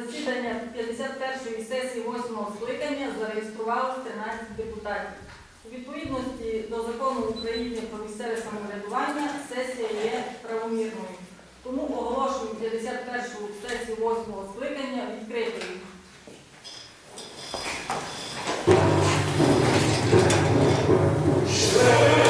засідання 51-ї сесії 8-го скликання зареєструвалося 13 депутатів. У відповідності до закону України про місцеве самоврядування сесія є правомірною. Тому оголошую 51-ю сесію 8-го скликання відкритою. Згинуть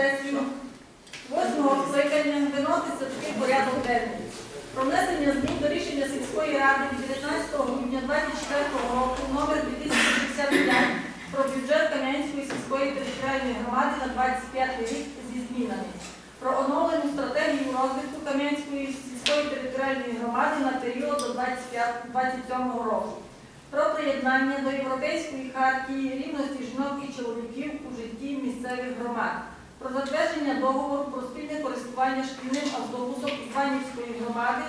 сесію 8 скликання виноситься такий порядок денний. Про внесення змін до рішення сільської ради від 19 грудня 24 року номер 2065 про бюджет Кам'янської сільської територіальної громади на 25 рік зі змінами. Про оновлену стратегію розвитку Кам'янської сільської територіальної громади на період до 2027 року. Про приєднання до Європейської хартії рівності жінок і чоловіків у житті місцевих громад. Про затвердження договору про спільне користування шкільним автобусом Іванівської громади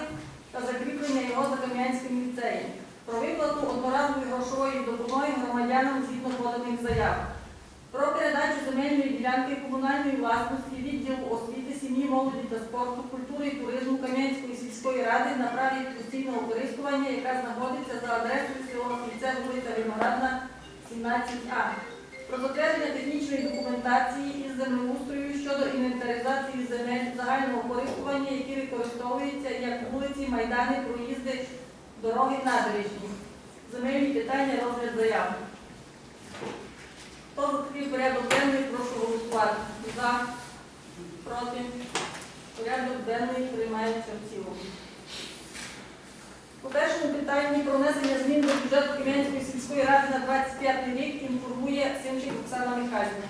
та закріплення його за Кам'янським ліцеєм. Про виплату одноразової грошової допомоги громадянам згідно поданих заяв. Про передачу земельної ділянки комунальної власності відділу освіти, сім'ї, молоді та спорту, культури і туризму Кам'янської сільської ради на праві постійного користування, яка знаходиться за адресою село Кільце, вулиця Виноградна, 17А. Про затвердження технічної документації із землеустрою щодо інвентаризації земель загального користування, які використовуються як вулиці, майдани, проїзди, дороги, набережні. Земельні питання, розгляд заяви. Хто такий порядок денний, прошу голосувати. За, проти. Порядок денний приймається в цілому. По першому питанні про внесення змін до бюджету Кам'янської сільської ради на 25 рік інформує Симчик Оксана Михайлівна.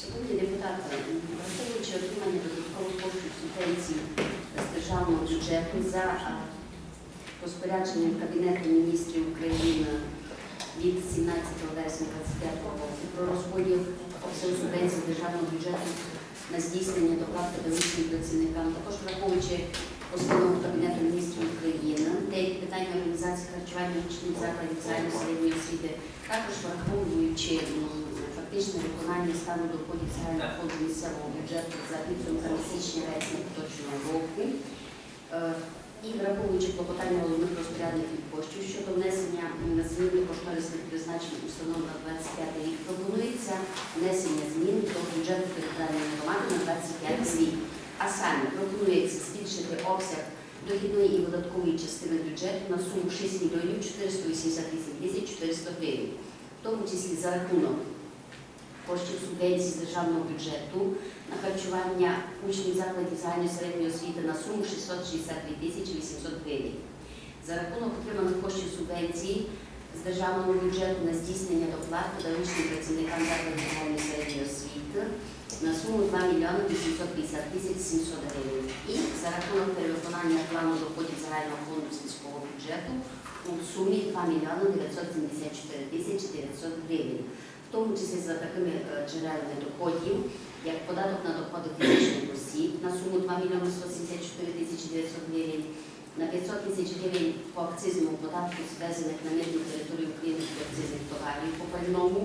Шановні депутати, враховуючи отримання додаткових коштів субвенцій з державного бюджету за розпорядженням Кабінету міністрів України від 17 вересня 2025 року про розподіл обсягу субвенцій державного бюджету на здійснення доплат педагогічним працівникам, також враховуючи постанову Кабінету міністрів України, деякі питання організації харчування учнів закладів загальної середньої освіти, також враховуючи фактичне виконання стану доходів загального фонду місцевого бюджету за підсумками січня вересня поточного року. Е, І враховуючи клопотання головних розпорядників коштів щодо внесення змін до кошторисних призначень установ на 25 рік, пропонується внесення змін до бюджету територіальної громади на 25 рік. А саме пропонується збільшити обсяг дохідної і видаткової частини бюджету на суму 6 мільйонів 488 тисяч 400 гривень, в тому числі за рахунок коштів субвенції з державного бюджету на харчування учнів закладів загальної середньої освіти на суму 662 тисячі 800 гривень. За рахунок отриманих коштів субвенції з державного бюджету на здійснення доплат педагогічним працівникам закладів загальної середньої освіти на суму 2 мільйони 850 тисяч 700 гривень. І за рахунок перевиконання плану доходів загального фонду сільського бюджету у сумі 2 мільйони 974 тисячі 900 гривень в тому числі за такими е, джерелами доходів, як податок на доходи фізичних осіб на суму 2 мільйони 174 тисячі 900 гривень, на 500 тисяч гривень по акцизному податку звезених на митну територію України акцизних товарів по пальному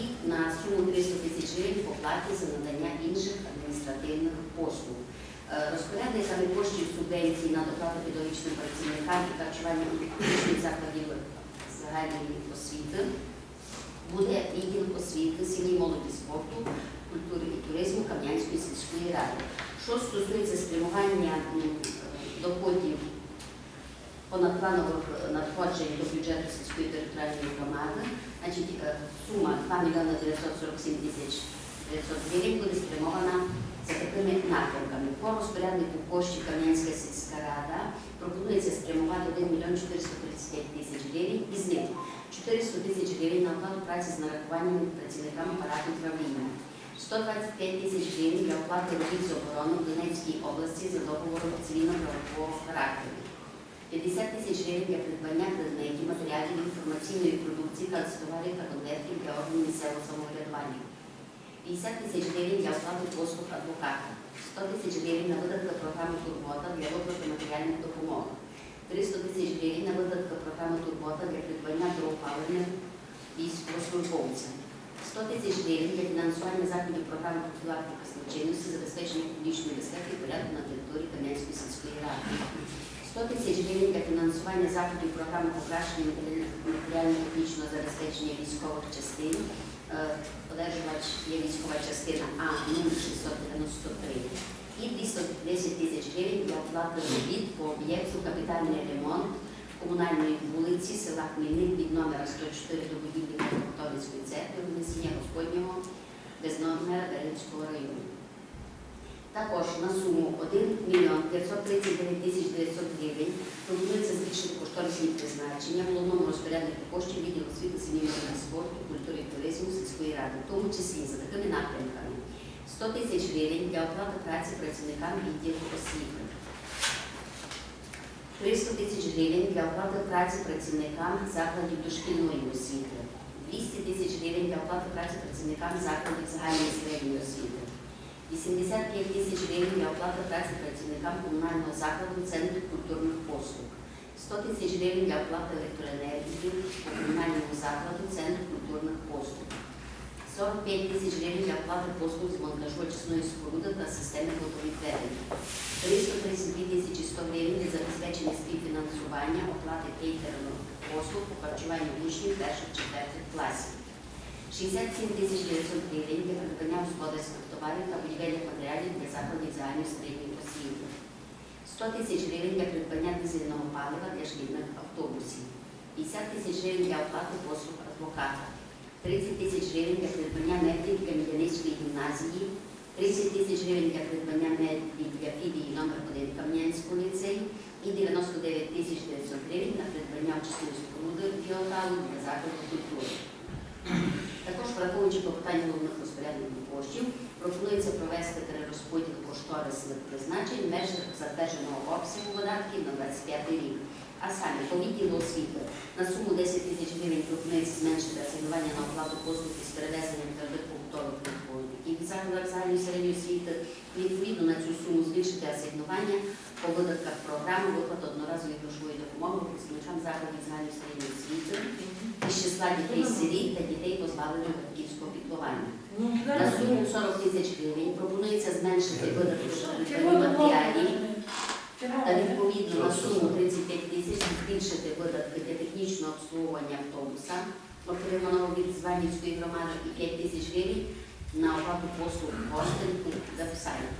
і на суму 300 тисяч гривень по платі за надання інших адміністративних послуг. Е, Розпорядниками коштів субвенції на доплату педагогічним працівникам і харчування учнів закладів загальної освіти буде відділ освіти, сім'ї молоді спорту, культури і туризму Кам'янської сільської ради. Що стосується спрямування е, доходів понадпланових надходжень до бюджету сільської територіальної громади, значить е, сума 2 мільйони 947 тисяч 900 гривень буде спрямована за такими напрямками. По розпоряднику коштів Кам'янська сільська рада пропонується спрямувати 1 мільйон 435 тисяч гривень, із них 400 тисяч гривень на оплату праці з нарахуванням працівникам апарату управління, 125 тисяч гривень для оплати робіт з оборони в Донецькій області за договором цивільно-правового характеру, 50 тисяч гривень для придбання предметів, матеріалів інформаційної продукції, канцтоварів та конвертів для самоврядування, 50 тисяч гривень для оплати послуг адвоката, 100 тисяч гривень на видатка програми «Турбота» для виплати матеріальних допомог, 300 тисяч гривень на видатка програми «Турбота» для придбання дровопаливних військовослужбовцям, 100 тисяч гривень для фінансування заходів програми профілактики злочинності, забезпечення публічної безпеки і порядку на території Кам'янської сільської ради, 100 гривень для фінансування заходів програми покращення матеріально- матеріально-технічного забезпечення військових частин. Е, Одержувач є військова частина А 0693 і 210 тисяч гривень для оплати робіт по об'єкту капітальний ремонт комунальної вулиці села Хмільник від номера 104 до будівлі Католицької церкви винесення Господнього без номера Беринського району. Також на суму 1 мільйон 539 тисяч 900 гривень пропонується збільшити кошторисні призначення головному розпоряднику коштів відділу освіти, сім'ї спорту, культури і туризму сільської ради, в тому числі за такими напрямками. 100 тисяч гривень для оплати праці працівникам відділу освіти. 300 тисяч гривень для оплати праці працівникам закладів дошкільної освіти. 200 тисяч гривень для оплати праці працівникам закладів загальної середньої освіти. 85 тисяч гривень для оплати праці працівникам комунального закладу Центру культурних послуг. 100 тисяч гривень для оплати електроенергії по комунальному закладу Центру культурних послуг. 45 тисяч гривень для оплати послуг з монтажу очисної споруди та системи водовідведення. 332 тисячі 100 гривень для забезпечення співфінансування оплати кейтерних послуг по харчуванню учнів перших-четвертих класів. 67 тисяч 900 гривень для придбання господарських товарів та будівельних матеріалів для закладів загальної середньої освіти. 100 тисяч гривень для придбання дизельного палива для шкільних автобусів. 50 тисяч гривень для оплати послуг адвоката. 30 тисяч гривень для придбання меблів для Медяницької гімназії. 30 тисяч гривень для придбання меблів для філії номер 1 Кам'янського ліцею і 99 тисяч 900 гривень на придбання частини споруди біоталу для закладу культури. Також враховуючи попитання головних розпорядників коштів, пропонується провести перерозподіл кошторисних призначень в межах затвердженого обсягу видатків на 25 рік. А саме по відділу освіти на суму 10 тисяч гривень пропонується зменшити асигнування на оплату послуг із перевезенням твердих побутових закладах загальної середньої освіти. Відповідно на цю суму збільшити асигнування по видатках програми виплати одноразової грошової допомоги представникам закладів загальної середньої освіти із числа дітей сиріт та дітей позбавлених батьківського піклування. На суму 40 тисяч гривень. Пропонується зменшити видатки матеріалів та відповідно на суму 35 тисяч збільшити видатки для технічного обслуговування автобуса, отриманого від Званівської громади, і 5 тисяч гривень на оплату послуг гостинних записання.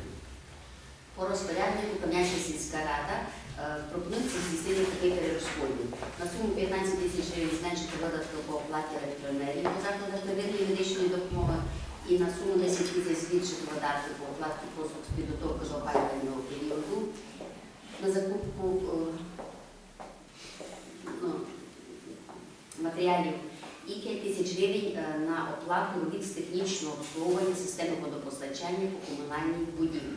По розпоряднику Кам'янська сільська рада е, пропонується здійснити такий перерозподіл. На суму 15 тисяч гривень зменшити видатки по оплаті електроенергії по закладах первинної медичної допомоги і на суму 10 тисяч збільшити видатки по оплаті послуг з підготовки до опалювального періоду на закупку ну, матеріалів 5 тисяч гривень е, на оплату з технічного обслуговування системи водопостачання по комунальній будівлі.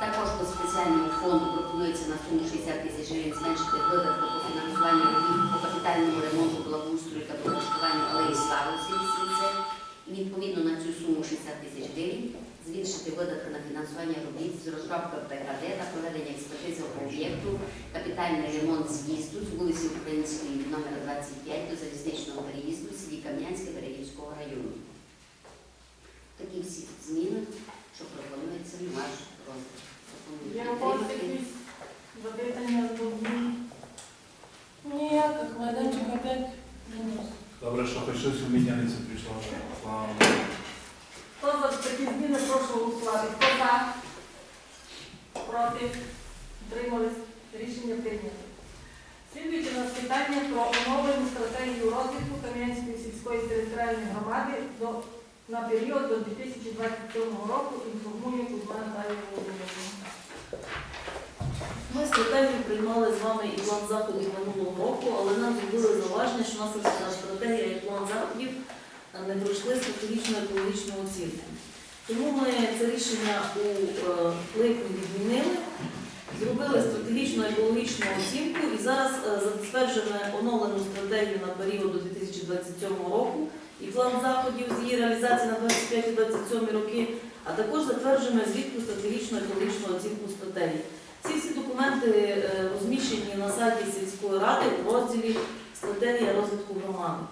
Також по спеціального фонду пропонується на суму 60 тисяч гривень зменшити видатки по фінансуванню робіт по капітальному ремонту благоустрою та облаштуванню алеї Слави у селі Сільце. Відповідно на цю суму 60 тисяч гривень збільшити видатки на фінансування робіт з розробки ПКД та проведення експертизи об'єкту капітальний ремонт з'їзду з вулиці Української номер 25 до залізничного переїзду селі Кам'янське Берегівського району. Такі всі зміни, що пропонується в ваш розгляд. Пропоную Є у когось підтримати. якісь запитання з змін? Ніяких майданчик опять принес. Добре, що хоч щось у міняється прийшло. Слава Хто за такі зміни, прошу голосувати. Хто за? Проти? Утримались? Рішення прийнято. Слідуючи у нас питання про оновлену стратегію розвитку Кам'янської сільської територіальної громади до, на період до 2027 року інформує Кузьма Наталія Володимирівна. Ми стратегію приймали з вами і план заходів минулого року, але нам зробили зауваження, що наша стратегія і план заходів не пройшли стратегічну екологічну оцінку. Тому ми це рішення у е, липні відмінили, зробили стратегічну екологічну оцінку і зараз е, затверджуємо оновлену стратегію на період до 2027 року і план заходів з її реалізації на 25-27 роки, а також затверджуємо звітку стратегічну екологічну оцінку стратегії. Ці всі документи е, розміщені на сайті сільської ради у розділі Стратегія розвитку громади.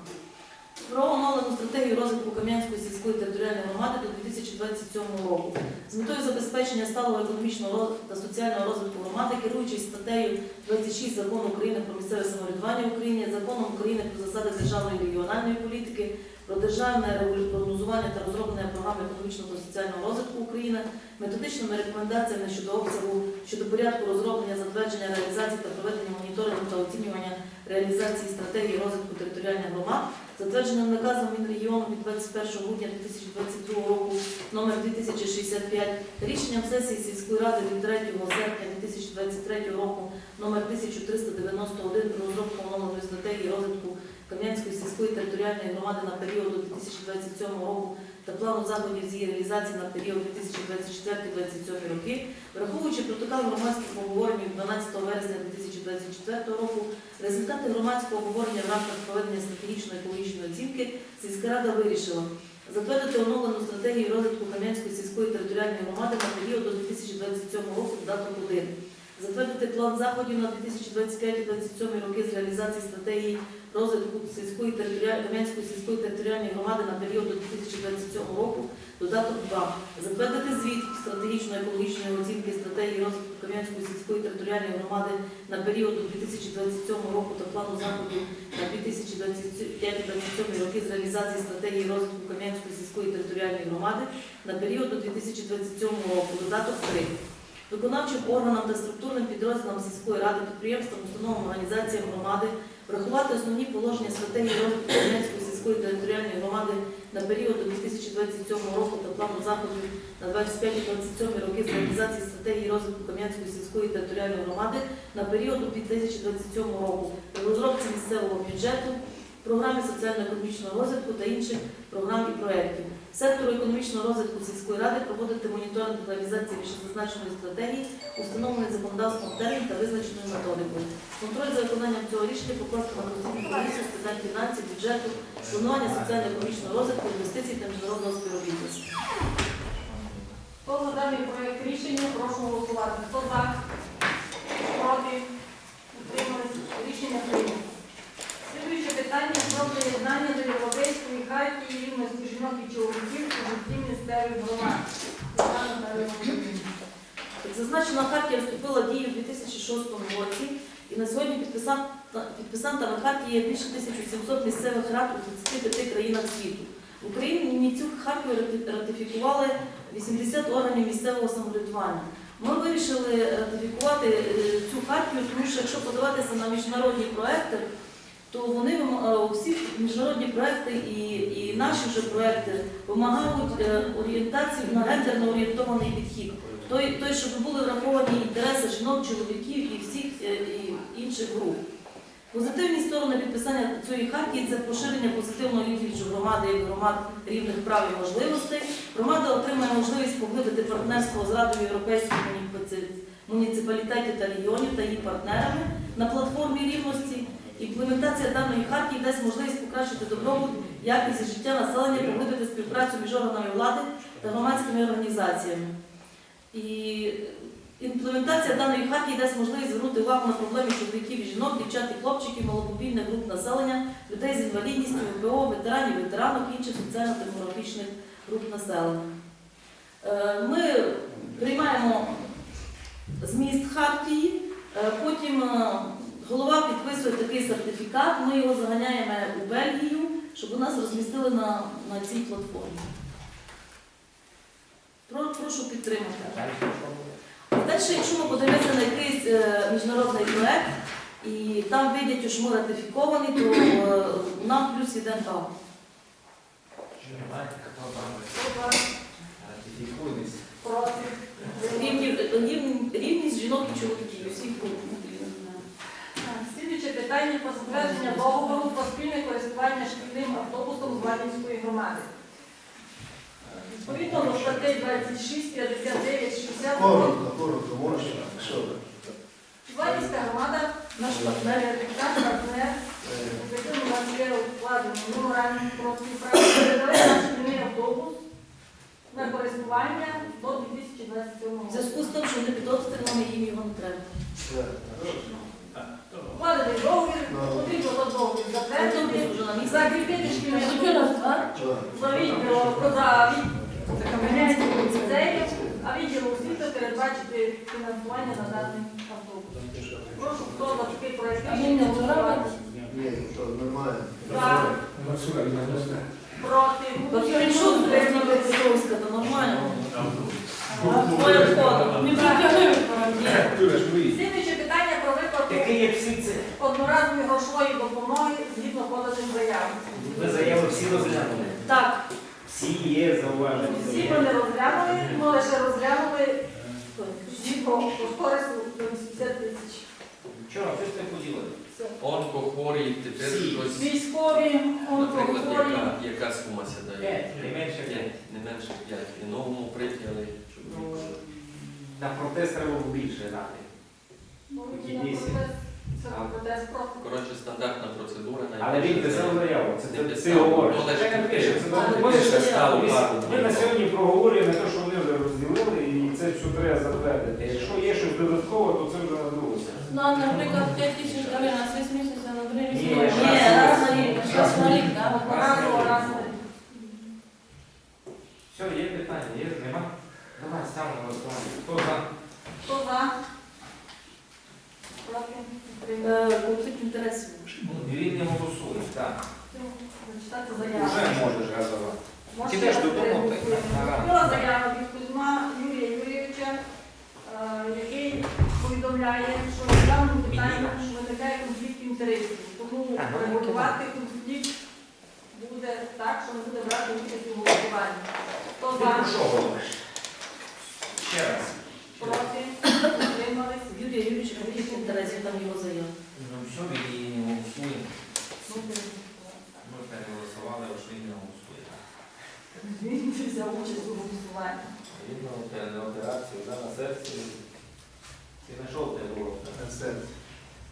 Про оновлену стратегію розвитку Кам'янської сільської територіальної громади до 2027 року з метою забезпечення сталого економічного та соціального розвитку громади, керуючись статтею 26 закону України про місцеве самоврядування Україні, законом України про засади державної регіональної політики, про державне прогнозування та розроблення програми економічного та соціального розвитку України, методичними рекомендаціями щодо обсягу, щодо порядку розроблення, затвердження, реалізації та проведення моніторингу та оцінювання реалізації стратегії розвитку територіальних громад, затвердженим наказом Мінрегіону від 21 грудня 2022 року номер 2065, рішенням сесії сільської ради від 3 серпня 2023 року номер 1391 про розробку оновленої стратегії розвитку Кам'янської сільської територіальної громади на період до 2027 року та плану заходів з її реалізації на період 2024-2027 роки, враховуючи протокол громадських обговорень 12 вересня 2024 року, результати громадського обговорення в рамках проведення стратегічної екологічної оцінки сільська рада вирішила затвердити оновлену стратегію розвитку Кам'янської сільської територіальної громади на період до 2027 року дату 1. Затвердити план заходів на 2025-2027 роки з реалізації стратегії розвитку сільської Кам'янської сільської територіальної громади на період до 2027 року. Додаток 2. Затвердити звіт стратегічної екологічної оцінки стратегії розвитку Кам'янської сільської територіальної громади на період до 2027 року та плану заходів на 2025-2027 роки з реалізації стратегії розвитку Кам'янської сільської територіальної громади на період до 2027 року. Додаток 3 виконавчим органам та структурним підрозділам сільської ради, підприємствам, установам, організаціям громади, врахувати основні положення стратегії розвитку Кам'янської сільської територіальної громади на період до 2027 року та плану заходів на 25-27 роки з реалізації стратегії розвитку Кам'янської сільської територіальної громади на період до 2027 року розробці місцевого бюджету, програмі соціально-економічного розвитку та інших програм і проєктів. Сектору економічного розвитку сільської ради проводити моніторинг реалізації вищезазначеної стратегії, установлений законодавством термін та визначеною методикою. Контроль за виконанням цього рішення покласти на постійну комісію з питань фінансів, бюджету, планування соціально-економічного розвитку, інвестицій та міжнародного співробітництва. Хто за даний проект рішення, прошу голосувати. Хто за? Проти? Утримались? Рішення прийнято. Слідуюче питання про приєднання до Європейської хартії рівності жінок і чоловіків у житті Зазначена хартія вступила в дію у 2006 році, і на сьогодні підписан- підписантами хартії є більше 1700 місцевих рад у 35 країнах світу. В Україні цю хартію ратифікували 80 органів місцевого самоврядування. Ми вирішили ратифікувати е, цю хартію, тому що якщо подаватися на міжнародні проекти, то вони вим- е, всі міжнародні проекти і, і наші вже проекти вимагають е, орієнтацію на гендерно орієнтований підхід. Той, той, щоб були враховані інтереси жінок, чоловіків і всіх е, і інших груп. Позитивні сторони підписання цієї хартії це поширення позитивного іміджу громади як громад рівних прав і можливостей. Громада отримає можливість поглибити партнерство з Радою європейських муніципалітетів та регіонів та її партнерами на платформі рівності. Імплементація даної хартії дасть можливість покращити добробут, якість життя населення, поглибити співпрацю між органами влади та громадськими організаціями. І імплементація даної хартії дасть можливість звернути увагу на проблеми чоловіків і жінок, дівчат і хлопчиків, малопобільних груп населення, людей з інвалідністю, ВПО, ветеранів, ветеранок, інших соціально-демографічних груп населення. Е, Ми приймаємо зміст хартії, е, потім е, голова підписує такий сертифікат, ми його заганяємо у Бельгію, щоб у нас розмістили на, на цій платформі. Про- Прошу підтримати. Далі, якщо ми подивимося на якийсь е, міжнародний проект, і там видять, що ми ратифіковані, то е, нам плюс іде рівні, рівність жінок і чоловіків, усіх груп. Так, Слідуюче питання про затвердження договору про спільне користування шкільним автобусом Званівської громади. Відповідно до статей 26, 59, 60 Коротко, коротко, можна? Що? Званівська громада, наш партнер, наш партнер, з яким у нас є укладені меморандум про співпрацю, передали наш шкільний автобус на користування до 2027 В зв'язку з тим, що не підозрювані, їм його не треба. Укладений договір, потрібно за договір затвердити, закріпити шкільний Що автобус. раз, а? За відділу за ліцею, а відділу освіти передбачити фінансування на даний автобус. Прошу, хто за такий проект А рішення мені голосувати? Ні, то нормально. За, проти, Бо прийшов з Петровська, то нормально. А, Моя входа. Не притягли. Слідуюче питання про виплату Таке є всі це. одноразової грошової допомоги згідно поданим заявам. Ви заяви всі розглянули. Так, Всі є зауваження. Всі ми не розглянули, ми лише розглянули згідно кошторису до 80 тисяч. Чого, що ж не поділили? Онкохворі, тепер Всі. щось, Військові, наприклад, онкохворі. яка, яка сума сідає? П'ять, не менше П'ять, не менше п'ять. І новому прийняли, Ну, На протест треба більше дати. Ну, Які на місяці? Це протест просто. Коротше, стандартна процедура. Але він писав заяву. Це ти- ти говориш. Це не пише. Це. Ми на сьогодні проговорюємо те, що вони вже розділили, і це все треба затвердити. Якщо є щось додаткове, то це вже на другу. Ну, наприклад, 5 тисяч дали на 6 місяців, на 3 місяці. Ні, раз на рік. Раз на рік, так. Раз на рік. Все, є питання, є, нема? Давай, ставимо на голосування. Хто за? Хто за? Проти? Утримались? е, конфлікт інтересів. Він не голосує, так. Зачитати заяву. Вже можеш газувати. Можете Підеш я додому, підтримую? так, ага. Була заява від Кузьма Юрія Юрійовича, е, який повідомляє, що в даному питанні виникає конфлікт інтересів. Тому регулювати конфлікт буде так, що не буде брати участь у голосуванні. Хто Ти про за, що говориш? Ще раз. проти, утримались? Юрій Юрійович, а в яких інтересів там його заява? Ну, що ми її не голосуємо? Ну, переголосувати. Ми переголосували, а що її не голосуємо. Він взяв участь у голосуванні. Видно, на операцію, да, на серці. Ти знайшов те було? Це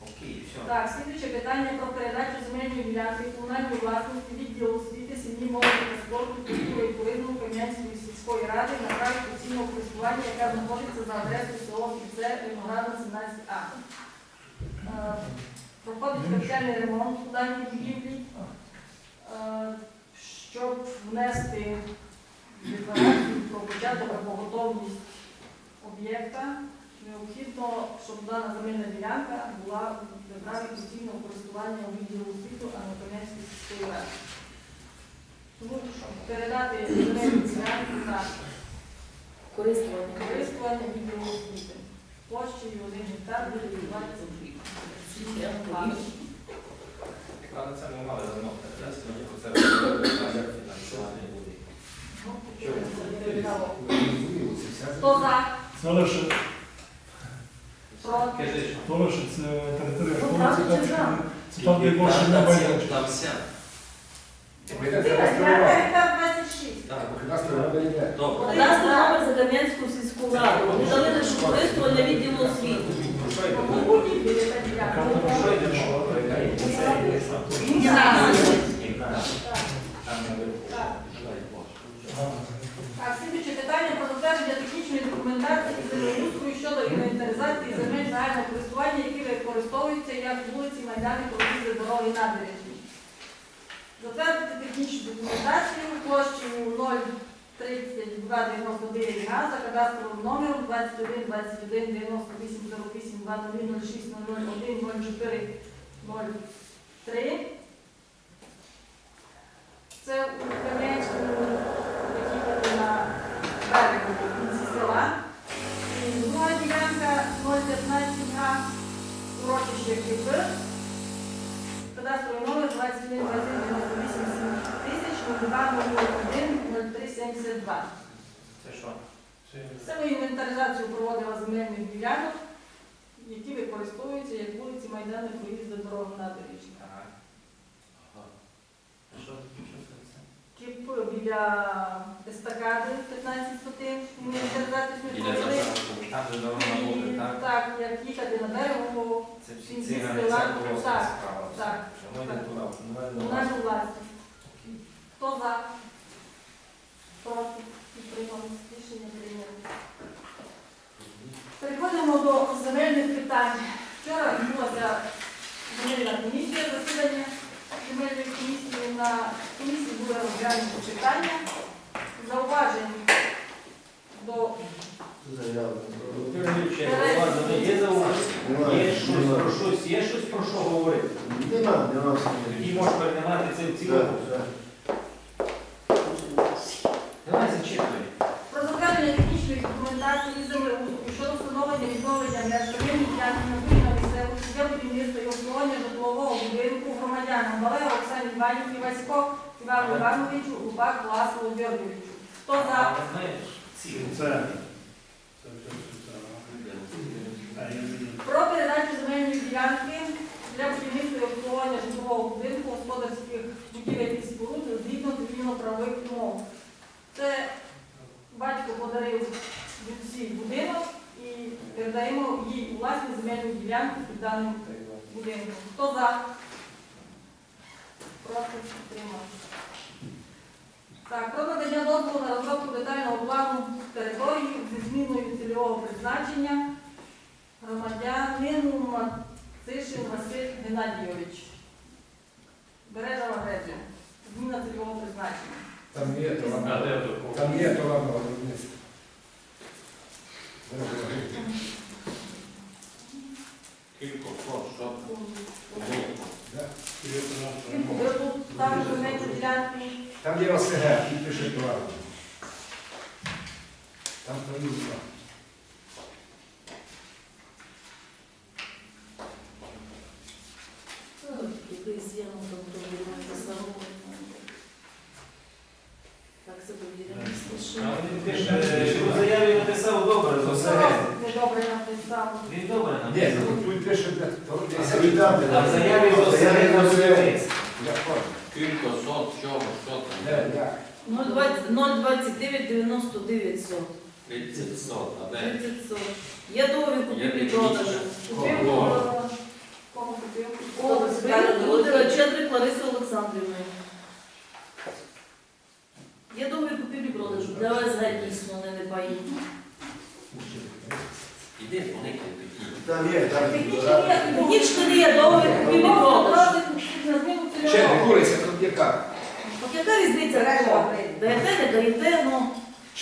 Окей, все. Так, слідуюче питання про передачу земельної ділянки комунальної власності відділу освіти, сім'ї, молоді та спорту, культури і туризму Кам'янської сільської ради на праві постійного користування, яка знаходиться за адресою село Кільце, Виноградна, 17А. Е, Проходить капітальний ремонт у даній будівлі, е, щоб внести декларацію про початок або готовність об'єкта. Необхідно, щоб дана земельна ділянка була в праві постійного користування у відділу освіту, а не сільської ради. Тому щоб передати земельну ділянку на Користування. користування відділу освіти. Площею 1 гектар буде 20 рік. Я не знаю. Але це ми мали давно передати, це робили, як фінансування буде. Хто за? Солоше, Кажи, що? Солоше це територія Ну, правда, це чи так, це там, де більше Там немає. Там вся. Ділянка гектар 26. Так, йде. добре. Нас номер за Кам'янську сільську раду. Вони дали лише користування відділу освіти. Про що йде? Ну, яка ділянка. Про що йде мова? Про яка є? Це є сам. Там не виходить. Давай, Боже. Так, слідуюче питання про затвердження технічної документації землеустрою щодо інвентаризації земель загального користування, які використовуються як вулиці, майдани, проїзди, дороги, набережні. Затвердити технічну документацію площею 03299 га за кадастровим номером 21 21 98 08 00 06 001 04 03. Це у Кам'янському, які на берегу в кінці села. Ділянка 015 га, урочище Кипр. Кадастровий номер 21 21 98 тисяч 02 01 03 72. Це що? Це ми інвентаризацію проводила земельних ділянок, які використовуються як вулиці, майдани, проїзди, дороги, набережні. Ага. Що що це? Біля естакади 15 сотин, так? Як їхати на берегу, Це всі Так, так. У нашу власність. Хто за? Проти? Підтримались. Рішення прийнято. Переходимо до земельних питань. Вчора відбулася земельна комісія, засідання земельної комісії. На комісії були розглянуті питання. Зауважень до є зауваження? Є щось про щось, є щось про що говорити? Нема, нема Тоді можеш переймати це в цілому. І обслуговування житлового будинку громадянам Валеру Оксані Іванівні Васько Івану Івановичу Рубак Власову Георгійовичу. Хто за? Про передачу земельної ділянки для будівництва і обслуговування житлового будинку господарських будівель і споруд згідно цивільно-правових умов. Це батько подарив Люці будинок і передаємо їй у власність земельну ділянку під даним будинком. Хто за? Проти підтримати. Так, про надання дозволу на розробку детального плану території зі зміною цільового призначення громадянину Матишин Василь Геннадійович. Бережава Греція. Зміна цільового призначення. Там є, де там є товарного виробництва. Кілько, що, що? Ви тут ставите земельні ділянки. Там є ОСГ, і пише товар. Там твої слова. Якийсь сесія, ну там то буде старого. Так це довіряємо. А він пише, що в заяві написав добре, то все. Недобре написав. Він добре Ні, написав. ну тут пише, де то А десь. солідарне. А в заяві то все на будівництво. Я понял. Кілько, сот, чого, що там? Де, як? 029 99 сот. 30 сот, а де? 30 сот. Є договір Є купівлі-продажу. технічне. Купив, Кого? е, кому купив? О, Чедрик Лариси Олександрівни. Є договір купівлі-продажу. Для ОСГ дійсно вони не паї. Іди, вони такі. Там є, там Ніч не є договір купівлі-продажу. Ще не куриця, тут яка? От яка різниця? кого? Даєте, не даєте, ну.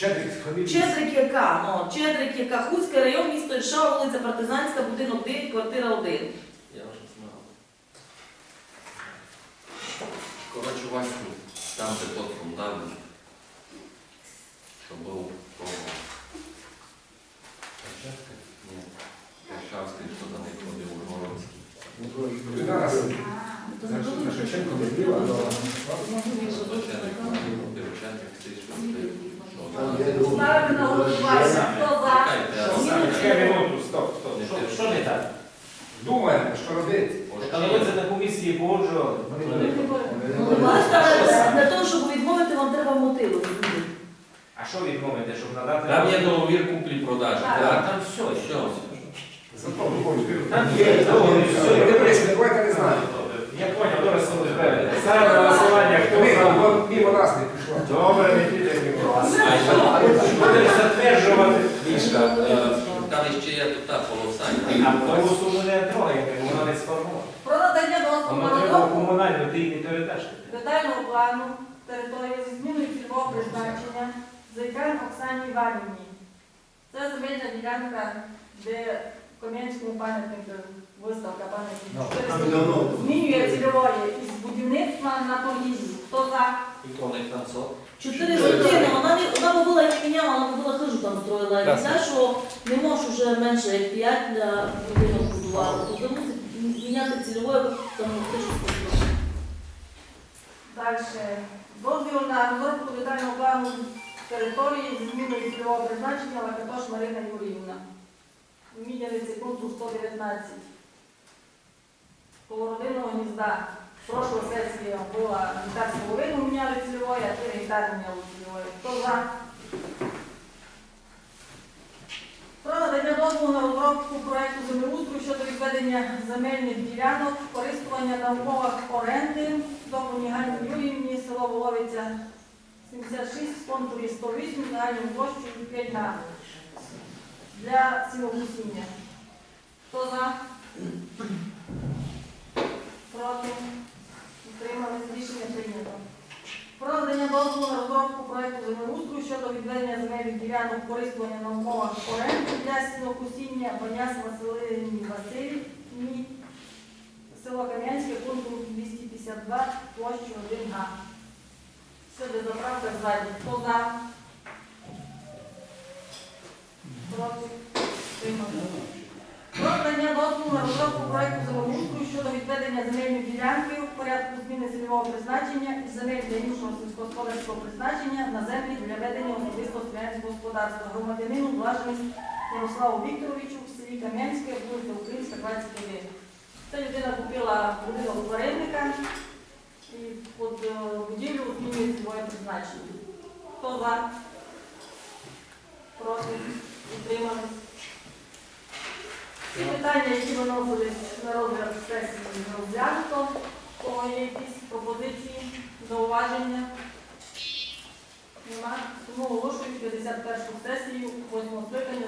Не фамілія. Чедрик яка? Ну, Чедрик яка? Хуцький район, місто Іршава, вулиця Партизанська, будинок 9, квартира 1. Я вже знав. Коротше, Ваську, там де тот фундамент, що був того. Ні, Першавський, що за них ходив у Горовський. Зараз. То За не що- було. за Шевченко не біла, але... Злочинник, Дивченник, ти. Там є. Ставимо на голосування. Хто за? Чекайте, а самі Чекай минуту, стоп, стоп. Що- Що не так? Думаємо, що робити. Але ви це на комісії погоджували. Для того, щоб відмовити, вам треба розумієте? А що відмовити, щоб надати? Там є договір куплі-продажі. Так. Там все, все. Зато виходить. Там є договір, все. Не дивись, давайте не знаю. Я понял, добре розберете. Ставимо на голосування, хто за. мимо нас не пішло. Добре, не піде мимо. А Будемо затверджувати. Мішка, там ще є тут та полоса. А того суму не трогаємо, вона не сформована. Про надання дозволу комунальну, ти її не передаш. детального плану території зі зміною цільового призначення Зайкан Оксані Іванівні. Це земельна ділянка, де Кам'янському пам'ятнику виставка пам'ятників. Змінює цільової із будівництва на торгівлю. Хто за? Чотири години, вона, не- вона була не міняла, вона була хижу там строїла. І те, що не можеш вже менше як 5 для будинок будувати. Тобто мусить міняти цільовою, там хижу строїла. Далі. Дозвіл на розробку детального плану території зі зміною цільового призначення Лакатош Марина Юріївна. Мідяниці пункту 119. Коло родинного гнізда. Прошлої сесії була гектарську половину міняли цільової, а 3 гектари міняли цільової. Хто за? Про надання дозволу на розробку проекту землеустрою щодо відведення земельних ділянок, користування на умовах оренди до Ганні Юріївні, село Воловиця 76, в контурі 108, загальною площею 5 га. Для сінокусіння. Хто за? Проти? Утримались? Рішення прийнято. Про надання на розробку проекту землеустрою щодо відведення земельних ділянок користування на умовах оренди для сінокусіння Баняс Василині Васильівні, село Кам'янське, пункту 252, площу 1 га. Сюди заправка ззаді. Хто за? Проти? Дозволу на розробку проекту землеустрою щодо відведення земельної ділянки в порядку зміни цільового призначення із земель для іншого сільськогосподарського призначення на землі для ведення особистого селянського господарства громадянину Блаженість Ярославу Вікторовичу в селі Кам'янське, вулиця Українська, 21. Ця людина купила будинок тваринника і під е, будівлю змінює цільове призначення. Хто за? Проти? Утримались? Всі питання, які виносились на розгляд сесії, розглянуто. Кого є якісь пропозиції, зауваження? Нема. Тому оголошую 51 сесію 8 скликання